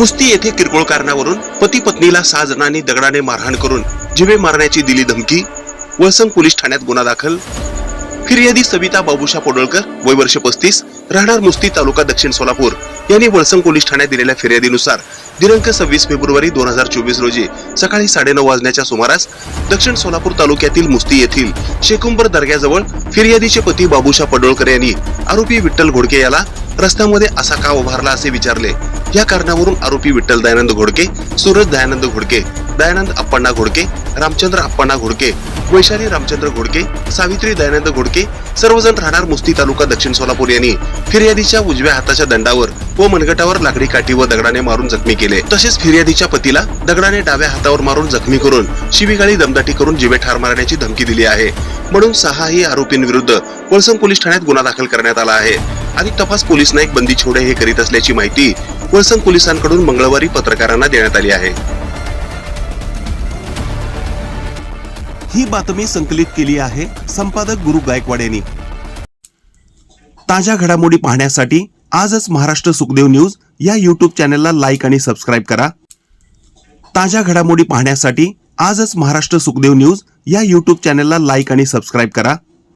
मुस्ती येथे किरकोळ कारणावरून पती पत्नीला सहा जणांनी दगडाने मारहाण करून जिवे मारण्याची दिली धमकी वळसंग पोलीस ठाण्यात गुन्हा दाखल. फिर्यादी सविता बाबुशा पोडळकर वय वर्ष पस्तीस राहणार मुस्ती तालुका दक्षिण सोलापूर. यांनी वळसंग पोलीस ठाण्यात दिलेल्या फिर्यादीनुसार दिनांक सव्वीस फेब्रुवारी दोन हजार चोवीस रोजी सकाळी साडेनऊ वाजण्याच्या सुमारास दक्षिण सोलापूर तालुक्यातील मुस्ती येथील शेकुंबर दर्ग्याजवळ फिर्यादीचे पती बाबुशा पडोळकर यांनी आरोपी विठ्ठल घोडके याला रस्त्यामध्ये असा का उभारला असे विचारले. या कारणावरून आरोपी विठ्ठल दयानंद घोडके सूरज दयानंद घोडके दयानंद अप्पांना घोडके रामचंद्र अप्पांना घोडके वैशाली रामचंद्र घोडके सावित्री दयानंद घोडके सर्वजण राहणार मुस्ती तालुका दक्षिण सोलापूर यांनी फिर्यादीच्या उजव्या हाताच्या दंडावर व मनगटावर लाकडी काठी व दगडाने मारून जखमी केले. तसेच फिर्यादीच्या पतीला दगडाने डाव्या हातावर मारून जखमी करून शिवीगाळी दमदाटी करून जिवे ठार मारण्याची धमकी दिली आहे. म्हणून सहाही आरोपींविरुद्ध वळसंग पोलीस ठाण्यात गुन्हा दाखल करण्यात आला आहे. अधिक तपास पोलीस नाईक बंदी छोडे हे करीत असल्याची माहिती वळसंग पोलिसांकडून मंगळवारी पत्रकारांना देण्यात आली आहे. ही बातमी संकलित केली आहे संपादक गुरु गायकवाड यांनी. ताज्या घडामोडी पाहण्यासाठी आजच महाराष्ट्र सुखदेव न्यूज या युट्यूब चॅनलला लाईक आणि सबस्क्राईब करा. ताज्या घडामोडी पाहण्यासाठी आजच महाराष्ट्र सुखदेव न्यूज या यूट्यूब चॅनलला लाईक आणि सबस्क्राईब करा.